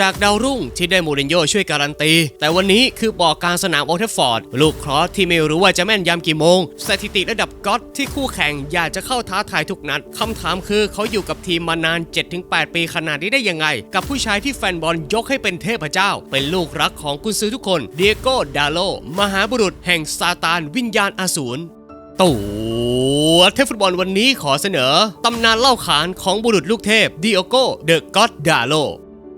จากดาวรุ่งที่ได้มูรินโญ่ช่วยการันตี แต่วันนี้คือบอกการสนามโอลด์แทฟฟอร์ด ลูกครอสที่ไม่รู้ว่าจะแม่นยำกี่โมง สถิติระดับก็อตที่คู่แข่งอยากจะเข้าท้าทายทุกนัดคำถามคือเขาอยู่กับทีมมานาน 7-8 ปีขนาดนี้ได้ยังไง กับผู้ชายที่แฟนบอลยกให้เป็นเทพเจ้า เป็นลูกรักของกุนซือทุกคนเดียโกดาโลมหาบุรุษแห่งซาตานวิญญาณอสูรตัวเทพฟุตบอลวันนี้ขอเสนอ ตำนานเล่าขานของบุรุษลูกเทพดิโอโกเดอะก็อดดาโล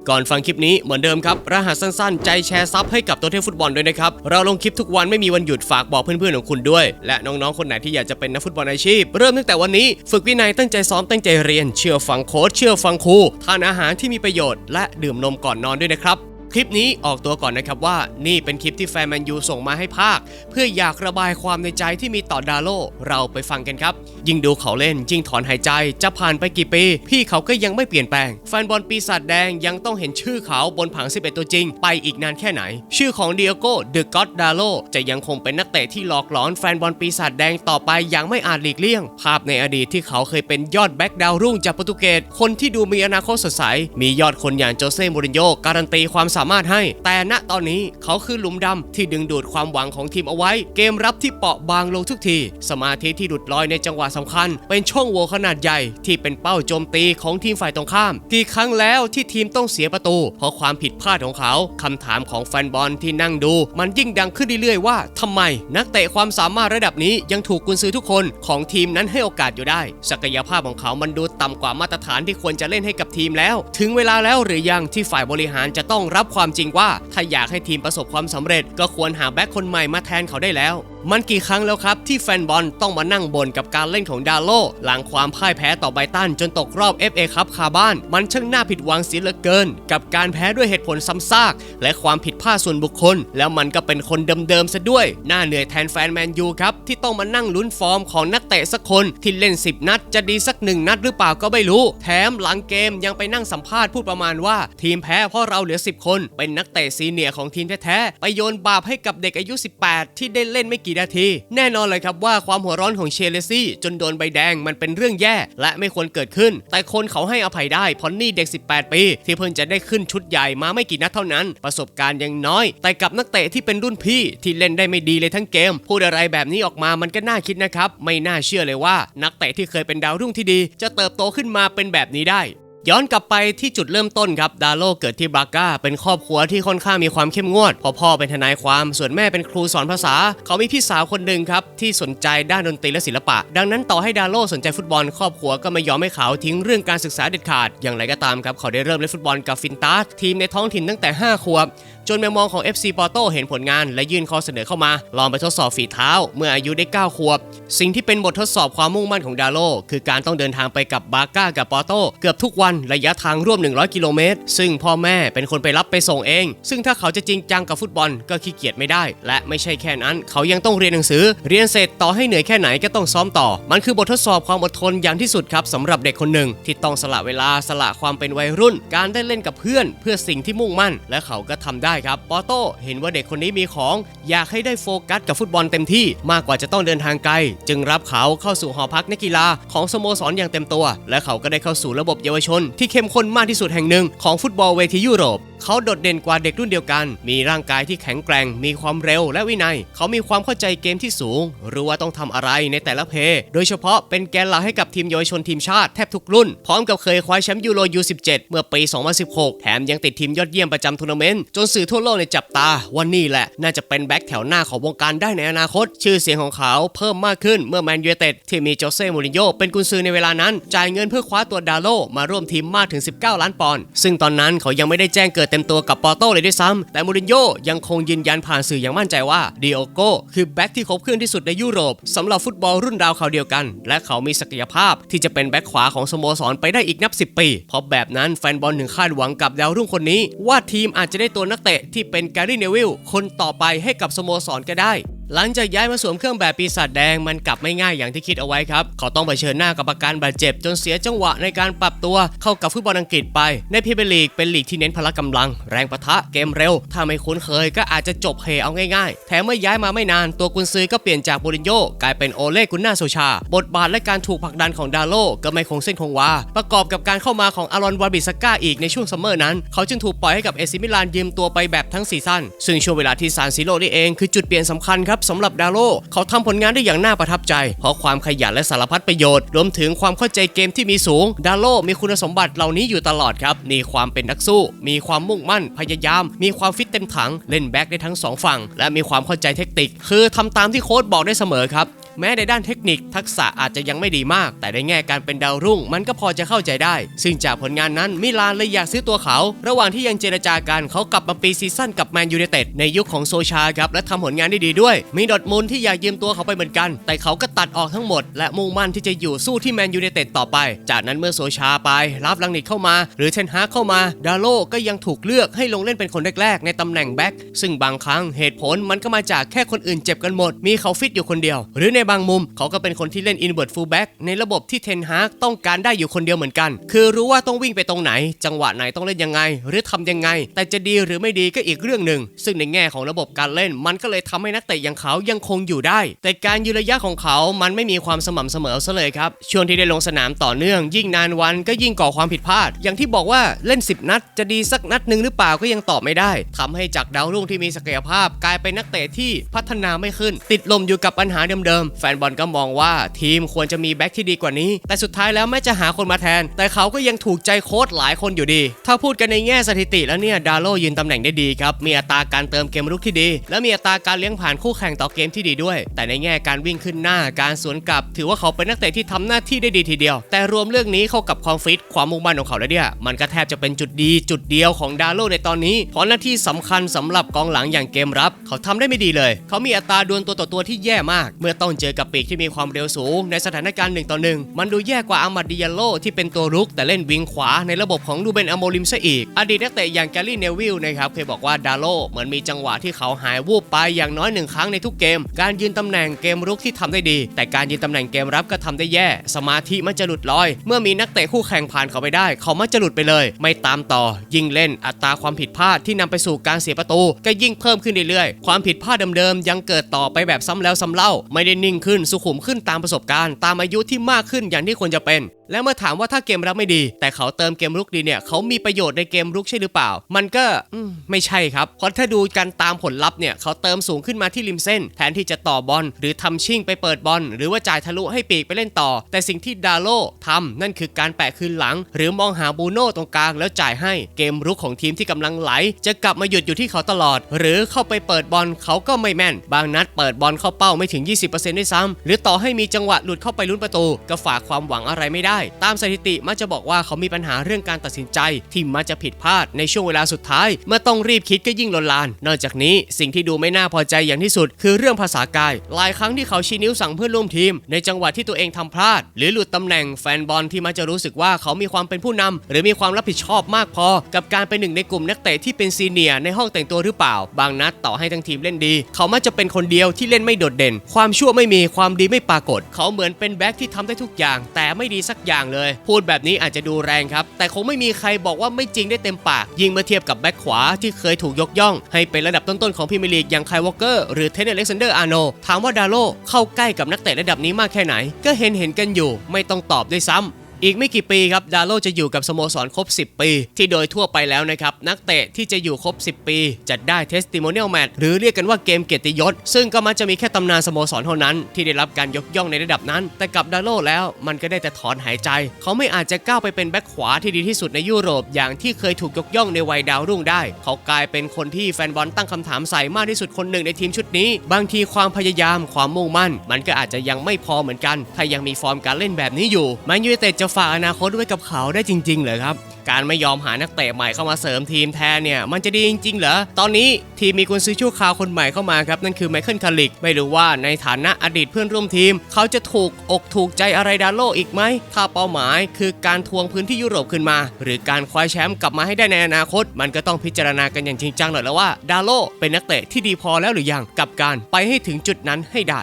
ก่อนฟังคลิปนี้เหมือนเดิมครับ รหัสสั้นๆ ใจแชร์ซับให้กับตัวเทพฟุตบอลด้วยนะครับ เราลงคลิปทุกวันไม่มีวันหยุดฝากบอกเพื่อนๆของคุณด้วย และน้องๆ คนไหนที่อยากจะเป็นนักฟุตบอลอาชีพ เริ่มตั้งแต่วันนี้ฝึกวินัยตั้งใจซ้อมตั้งใจเรียน เชื่อฟังโค้ชเชื่อฟังครูทานอาหารที่มีประโยชน์และดื่มนมก่อนนอนด้วยนะครับ คลิปนี้ออกตัวก่อนนะครับว่านี่เป็นคลิปที่แฟนแมนยูส่งมาให้ภาค เพื่ออยากระบายความในใจที่มีต่อดาโลเราไปฟังกันครับ ยิ่งดูเขาเล่นยิ่งถอนหายใจจะผ่านไปกี่ปี พี่เขาก็ยังไม่เปลี่ยนแปลง แฟนบอลปีศาจแดงยังต้องเห็นชื่อเขาบนผัง 11 ตัวจริง ไปอีกนานแค่ไหน ชื่อของเดียโก้เดอะก็อดดาโลจะยังคงเป็นนักเตะที่หลอกหลอนแฟนบอลปีศาจแดงต่อไปอย่างไม่อาจหลีกเลี่ยง ภาพในอดีตที่เขาเคยเป็นยอดแบ็คดาวรุ่งจากโปรตุเกสคนที่ดูมีอนาคตสดใสมียอดคนอย่างโจเซ่มูรินโญ่การันตีความสามารถให้ แต่ณตอนนี้เขาคือหลุมดำที่ดึงดูดความหวังของทีมเอาไว้ เกมรับที่เปราะบางลงทุกที สมาธิที่หลุดลอยในจังหวะสำคัญ เป็นช่องโหว่ขนาดใหญ่ที่เป็นเป้าโจมตีของทีมฝ่ายตรงข้าม กี่ครั้งแล้วที่ทีมต้องเสียประตู เพราะความผิดพลาดของเขาคำถามของแฟนบอลที่นั่งดู มันยิ่งดังขึ้นเรื่อยๆว่าทำไม นักเตะความสามารถระดับนี้ยังถูกกุนซือทุกคนของทีมนั้นให้โอกาสอยู่ได้ ศักยภาพของเขามันดูต่ำกว่ามาตรฐานที่ควรจะเล่นให้กับทีมแล้ว ถึงเวลาแล้วหรือยังที่ฝ่ายบริหารจะต้องรับความจริงว่าถ้าอยากให้ทีมประสบความสำเร็จ ก็ควรหาแบ็คคนใหม่มาแทนเขาได้แล้ว มันกี่ครั้งแล้วครับ ที่แฟนบอลต้องมานั่งบ่นกับการเล่นของดาโลหลังความพ่ายแพ้ต่อไบตันจนตกรอบ FA คัพคาบ้าน มันช่างน่าผิดหวังเสียเหลือเกิน กับการแพ้ด้วยเหตุผลซ้ำซาก และความผิดพลาดส่วนบุคคล แล้วมันก็เป็นคนเดิมๆซะด้วย น่าเหนื่อยแทนแฟนแมนยูครับ ที่ต้องมานั่งลุ้นฟอร์มของนักเตะสักคนที่เล่น 10 นัด จะดีสักหนึ่งนัดหรือเปล่าก็ไม่รู้ แถมหลังเกมยังไปนั่งสัมภาษณ์พูดประมาณว่า ทีมแพ้เพราะเราเหลือ 10 คน เป็นนักเตะซีเนียร์ของทีมแท้ๆไปโยนบาปให้กับเด็กอายุ 18 ที่ได้เล่นไม่กี่นาที แน่นอนเลยครับว่าความหัวร้อนของเชลซีจนโดนใบแดงมันเป็นเรื่องแย่ และไม่ควรเกิดขึ้น แต่คนเขาให้อภัยได้พราะนี่เด็ก 18 ปี ที่เพิ่งจะได้ขึ้นชุดใหญ่มาไม่กี่นัดเท่านั้น ประสบการณ์ยังน้อย แต่กับนักเตะที่เป็นรุ่นพี่ที่เล่นได้ไม่ดีเลยทั้งเกม พูดอะไรแบบนี้ออกมามันก็น่าคิดนะครับไม่น่าเชื่อเลยว่า นักเตะที่เคยเป็นดาวรุ่งที่ดี จะเติบโตขึ้นมาเป็นแบบนี้ได้ ย้อนกลับไปที่จุดเริ่มต้นครับดาโลเกิดที่บราก้า เป็นครอบครัวที่ค่อนข้างมีความเข้มงวดพ่อพ่อเป็นทนายความส่วนแม่เป็นครูสอนภาษา เขามีพี่สาวคนหนึ่งครับ ที่สนใจด้านดนตรีและศิลปะ ดังนั้นต่อให้ดาโลสนใจฟุตบอล ครอบครัวก็ไม่ยอมให้เขาทิ้งเรื่องการศึกษาเด็ดขาด อย่างไรก็ตามครับเขาได้เริ่มเล่นฟุตบอลกับฟินตาสทีมในท้องถิ่นตั้งแต่ 5 ขวบ จนแมวมองของ FC ปอโตเห็นผลงานและยื่นข้อเสนอเข้ามา ลองไปทดสอบฝีเท้า เมื่ออายุได้ 9 ขวบ สิ่งที่เป็นบททดสอบความมุ่งมั่นของดาโลคือการต้องเดินทางไปกับบาก้ากับปอโตเกือบทุกวันระยะทางร่วม 100 กิโลเมตร ซึ่งพ่อแม่เป็นคนไปรับไปส่งเอง ซึ่งถ้าเขาจะจริงจังกับฟุตบอลก็ขี้เกียจไม่ได้ และไม่ใช่แค่นั้น เขายังต้องเรียนหนังสือ เรียนเสร็จต่อให้เหนื่อยแค่ไหนก็ต้องซ้อมต่อ มันคือบททดสอบความอดทนอย่างที่สุดครับสำหรับเด็กคนหนึ่งที่ต้องสละเวลาสละความเป็นวัยรุ่น การได้เล่นกับเพื่อน เพื่อสิ่งที่มุ่งมั่น และเขาก็ทำได้ครับปอโต้เห็นว่าเด็กคนนี้มีของอยากให้ได้โฟกัสกับฟุตบอลเต็มที่มากกว่าจะต้องเดินทางไกล จึงรับเขาเข้าสู่หอพักนักกีฬาของสโมสรอย่างเต็มตัว และเขาก็ได้เข้าสู่ระบบเยาวชน ที่เข้มข้นมากที่สุดแห่งหนึ่งของฟุตบอลเวทียุโรป เขาโดดเด่นกว่าเด็กรุ่นเดียวกัน มีร่างกายที่แข็งแกร่ง มีความเร็วและวินัย เขามีความเข้าใจเกมที่สูง รู้ว่าต้องทำอะไรในแต่ละเพย์โดยเฉพาะเป็นแกนหลักให้กับทีมเยาวชนทีมชาติแทบทุกรุ่น พร้อมกับเคยคว้าแชมป์ยูโร U17 เมื่อปี 2016 แถมยังติดทีมยอดเยี่ยมประจำทัวร์นาเมนต์จนสื่อทั่วโลกในจับตาว่านี่แหละ น่าจะเป็นแบ็คแถวหน้าของวงการได้ในอนาคต ชื่อเสียงของเขาเพิ่มมากขึ้นเมื่อแมนยูเต็ดที่มีโจเซ่มูรินโญ่เป็นกุนซือในเวลานั้น จ่ายเงินเพื่อคว้าตัวดาโลมาร่วมทีมมากถึง 19 ล้านปอนด์ซึ่งตอนนั้นเขายังไม่ได้แจ้งเกิดต็มตัวกับปอโต้เลยด้วยซ้ำแต่มูรินโญ่ยังคงยืนยันผ่านสื่ออย่างมั่นใจว่าดิโอโก้คือแบ็คที่ครบเครื่องที่สุดในยุโรปสำหรับฟุตบอลรุ่นดาวเขาเดียวกัน และเขามีศักยภาพที่จะเป็นแบ็คขวาของสโมสรไปได้อีกนับ 10 ปี เพราะแบบนั้นแฟนบอลถึงคาดหวังกับดาวรุ่งคนนี้ ว่าทีมอาจจะได้ตัวนักเตะที่เป็นแกรี่เนวิลคนต่อไปให้กับสโมสรก็ได้ หลังจากย้ายมาสวมเครื่องแบบปีศาจแดงมันกลับไม่ง่ายอย่างที่คิดเอาไว้ครับเขาต้องเผชิญหน้ากับอาการบาดเจ็บ จนเสียจังหวะในการปรับตัวเข้ากับฟุตบอลอังกฤษไป ในพรีเมียร์ลีกเป็นลีกที่เน้นพละกำลัง แรงปะทะเกมเร็ว ถ้าไม่คุ้นเคยก็อาจจะจบเฮเอาง่ายๆ แถมเมื่อย้ายมาไม่นานตัวกุนซือก็เปลี่ยนจากบรินโญ่กลายเป็นโอเล่กุนนาโซชา บทบาทและการถูกผลักดันของดาโลก็ไม่คงเส้นคงวาประกอบกับการเข้ามาของอารอนวาบิสก้าอีกในช่วงซัมเมอร์นั้นเขาจึงถูกปล่อยให้กับเอซิมิลานยืมตัวไปแบบทั้งซีซั่นซึ่งช่วงเวลาที่ซานซิโร่นี่เองคือจุดเปลี่ยนสำคัญครับสำหรับดาโลเขาทำผลงานได้อย่างน่าประทับใจ เพราะความขยันและสารพัดประโยชน์ รวมถึงความเข้าใจเกมที่มีสูง ดาโลมีคุณสมบัติเหล่านี้อยู่ตลอดครับ มีความเป็นนักสู้ มีความมุ่งมั่น พยายาม มีความฟิตเต็มถัง เล่นแบ็กได้ทั้งสองฝั่ง และมีความเข้าใจเทคนิค คือทำตามที่โค้ชบอกได้เสมอครับ แม้ในด้านเทคนิคทักษะอาจจะยังไม่ดีมาก แต่ในแง่การเป็นดาวรุ่ง มันก็พอจะเข้าใจได้ ซึ่งจากผลงานนั้นมิลานเลยอยากซื้อตัวเขา ระหว่างที่ยังเจรจากันเขากลับมาปีซีซั่นกับแมนยูไนเต็ดในยุคของโซชาครับและทำผลงานได้ดีด้วย มีดอทมุนที่อยากยืมตัวเขาไปเหมือนกัน แต่เขาก็ตัดออกทั้งหมด และมุ่งมั่นที่จะอยู่สู้ที่แมนยูไนเต็ดต่อไป จากนั้นเมื่อโซชาไป รับลังนิตเข้ามา หรือเทนฮาเข้ามา ดาโลก็ยังถูกเลือกให้ลงเล่นเป็นคนแรกๆในตำแหน่งแบ็กซึ่งบางครั้งเหตุผลมันก็มาจากแค่คนอื่นเจ็บกันหมด มีเขาฟิตอยู่คนเดียว หรือในบางมุม เขาก็เป็นคนที่เล่น inward fullback ในระบบที่เทนฮากต้องการได้อยู่คนเดียวเหมือนกัน คือรู้ว่าต้องวิ่งไปตรงไหน จังหวะไหนต้องเล่นยังไง หรือทำยังไง แต่จะดีหรือไม่ดีก็อีกเรื่องหนึ่ง ซึ่งในแง่ของระบบการเล่น มันก็เลยทำให้นักเตะอย่างเขายังคงอยู่ได้ แต่การยืนระยะของเขา มันไม่มีความสม่ำเสมอซะเลยครับ ช่วงที่ได้ลงสนามต่อเนื่อง ยิ่งนานวันก็ยิ่งก่อความผิดพลาด อย่างที่บอกว่าเล่น 10 นัด จะดีสักนัดหนึ่งหรือเปล่าก็ยังตอบไม่ได้ทำให้จากดาวรุ่งที่มีศักยภาพกลายเป็นนักเตะที่พัฒนาไม่ขึ้น ติดลมอยู่กับปัญหาเดิมแฟนบอลก็มองว่าทีมควรจะมีแบ็คที่ดีกว่านี้ แต่สุดท้ายแล้วแม้จะหาคนมาแทน แต่เขาก็ยังถูกใจโค้ชหลายคนอยู่ดี ถ้าพูดกันในแง่สถิติแล้วเนี่ยดาโลยืนตำแหน่งได้ดีครับ มีอัตราการเติมเกมรุกที่ดี และมีอัตราการเลี้ยงผ่านคู่แข่งต่อเกมที่ดีด้วย แต่ในแง่การวิ่งขึ้นหน้าการสวนกลับ ถือว่าเขาเป็นนักเตะที่ทำหน้าที่ได้ดีทีเดียว แต่รวมเรื่องนี้เข้ากับความฟิตความมุ่งมั่นของเขาแล้วเนี่ยมันก็แทบจะเป็นจุดดีจุดเดียวของดาโลในตอนนี้เพราะหน้าที่สำคัญสำหรับกองหลังอย่างเกมรับ เขาทำได้ไม่ดีเลย เขามีอัตราดวลตัวต่อตัวที่แย่มาก เมื่อต้องเจจอกับปีกที่มีความเร็วสูง ในสถานการณ์หนึ่งต่อหนึ่งมันดูแย่กว่าอามัดดิยาโลที่เป็นตัวรุก แต่เล่นวิงขวาในระบบของลูเบนอโมลิมซะอีก อดีตนักเตะอย่างแกลลี่เนวิลนะครับเคยบอกว่าดาโลเหมือนมีจังหวะที่เขาหายวูบไปอย่างน้อยหนึ่งครั้งในทุกเกม การยืนตำแหน่งเกมรุกที่ทำได้ดี แต่การยืนตำแหน่งเกมรับก็ทำได้แย่ สมาธิมันจะหลุดลอย เมื่อมีนักเตะคู่แข่งผ่านเขาไปได้ เขามักจะหลุดไปเลย ไม่ตามต่อ ยิ่งเล่นอัตราความผิดพลาดที่นำไปสู่การเสียประตู ก็ยิ่งเพิ่มขึ้นเรื่อยๆ ความผิดพลาดเดิมๆยังเกิดต่อไปแบบซ้ำแล้วซ้ำเล่าไม่ได้นิ่งขึ้นสุขุมขึ้นตามประสบการณ์ ตามอายุที่มากขึ้นอย่างที่ควรจะเป็นและเมื่อถามว่าถ้าเกมรับไม่ดี แต่เขาเติมเกมรุกดีเนี่ยเขามีประโยชน์ในเกมรุกใช่หรือเปล่า มันก็อืมไม่ใช่ครับ เพราะถ้าดูกันตามผลลัพธ์เนี่ยเขาเติมสูงขึ้นมาที่ริมเส้น แทนที่จะต่อบอลหรือทำชิ่งไปเปิดบอลหรือว่าจ่ายทะลุให้ปีกไปเล่นต่อ แต่สิ่งที่ดาโลทำนั่นคือการแปะคืนหลัง หรือมองหาบูโน่ตรงกลางแล้วจ่ายให้เกมรุกของทีมที่กำลังไหล จะกลับมาหยุดอยู่ที่เขาตลอด หรือเข้าไปเปิดบอลเขาก็ไม่แม่น บางนัดเปิดบอลเข้าเป้าไม่ถึง 20%ด้วยซ้ำหรือต่อให้มีจังหวะหลุดเข้าไปลุ้นประตู ก็ฝากความหวังอะไรไม่ได้ตามสถิติมักจะบอกว่าเขามีปัญหาเรื่องการตัดสินใจ ที่มักจะผิดพลาดในช่วงเวลาสุดท้าย เมื่อต้องรีบคิดก็ยิ่งลนลาน นอกจากนี้สิ่งที่ดูไม่น่าพอใจอย่างที่สุด คือเรื่องภาษากาย หลายครั้งที่เขาชี้นิ้วสั่งเพื่อนร่วมทีม ในจังหวะที่ตัวเองทำพลาด หรือหลุดตำแหน่งแฟนบอลที่มักจะรู้สึกว่าเขามีความเป็นผู้นำหรือมีความรับผิดชอบมากพอ กับการเป็นหนึ่งในกลุ่มนักเตะที่เป็นซีเนียร์ในห้องแต่งตัวหรือเปล่า บางนัดต่อให้ทั้งทีมเล่นดี เขามักจะเป็นคนเดียวที่เล่นไม่โดดเด่น ความชั่วไม่มีความดีไม่ปรากฏ เขาเหมือนเป็นแบ็คที่ทำได้ทุกอย่าง แต่ไม่ดีสักอย่างเลย พูดแบบนี้อาจจะดูแรงครับ แต่คงไม่มีใครบอกว่าไม่จริงได้เต็มปาก ยิ่งเมื่อเทียบกับแบ็คขวาที่เคยถูกยกย่อง ให้เป็นระดับต้นๆของพรีเมียร์ลีกอย่างไคลวอลเกอร์หรือเทนเนอร์เล็กซานเดอร์อาร์โนถามว่าดาโลเข้าใกล้กับนักเตะระดับนี้มากแค่ไหน ก็เห็นเห็นกันอยู่ ไม่ต้องตอบด้วยซ้ำ อีกไม่กี่ปีครับดาโลจะอยู่กับสโมสรครบ 10 ปี ที่โดยทั่วไปแล้วนะครับ นักเตะที่จะอยู่ครบ 10 ปีจัดได้เทสติโมเนียลแมตหรือเรียกกันว่าเกมเกียรติยศ ซึ่งก็มักจะมีแค่ตำนานสโมสรเท่านั้น ที่ได้รับการยกย่องในระดับนั้น แต่กับดาโลแล้วมันก็ได้แต่ถอนหายใจ เขาไม่อาจจะก้าวไปเป็นแบ็คขวาที่ดีที่สุดในยุโรปอย่างที่เคยถูกยกย่องในวัยดาวรุ่งได้ เขากลายเป็นคนที่แฟนบอลตั้งคำถามใส่มากที่สุดคนหนึ่งในทีมชุดนี้ บางทีความพยายามความมุ่งมั่น มันก็อาจจะยังไม่พอเหมือนกัน ถ้ายังมีฟอร์มการเล่นแบบนี้อยู่แมนยูไนเต็ดจะจะฝากอนาคตไว้กับเขาได้จริง ๆ เหรอครับ การไม่ยอมหานักเตะใหม่เข้ามาเสริมทีมแทนเนี่ย มันจะดีจริง ๆ เหรอ ตอนนี้ทีมมีกุนซื้อชั่วคราวคนใหม่เข้ามาครับ นั่นคือไมเคิลคาริก ไม่รู้ว่าในฐานะอดีตเพื่อนร่วมทีม เขาจะถูกอกถูกใจอะไรดาโลอีกไหม ถ้าเป้าหมายคือการทวงพื้นที่ยุโรปขึ้นมา หรือการคว้าแชมป์กลับมาให้ได้ในอนาคต มันก็ต้องพิจารณากันอย่างจริงจังหน่อยแล้วว่าดาโลเป็นนักเตะที่ดีพอแล้วหรือยังกับการไปให้ถึงจุดนั้นให้ได้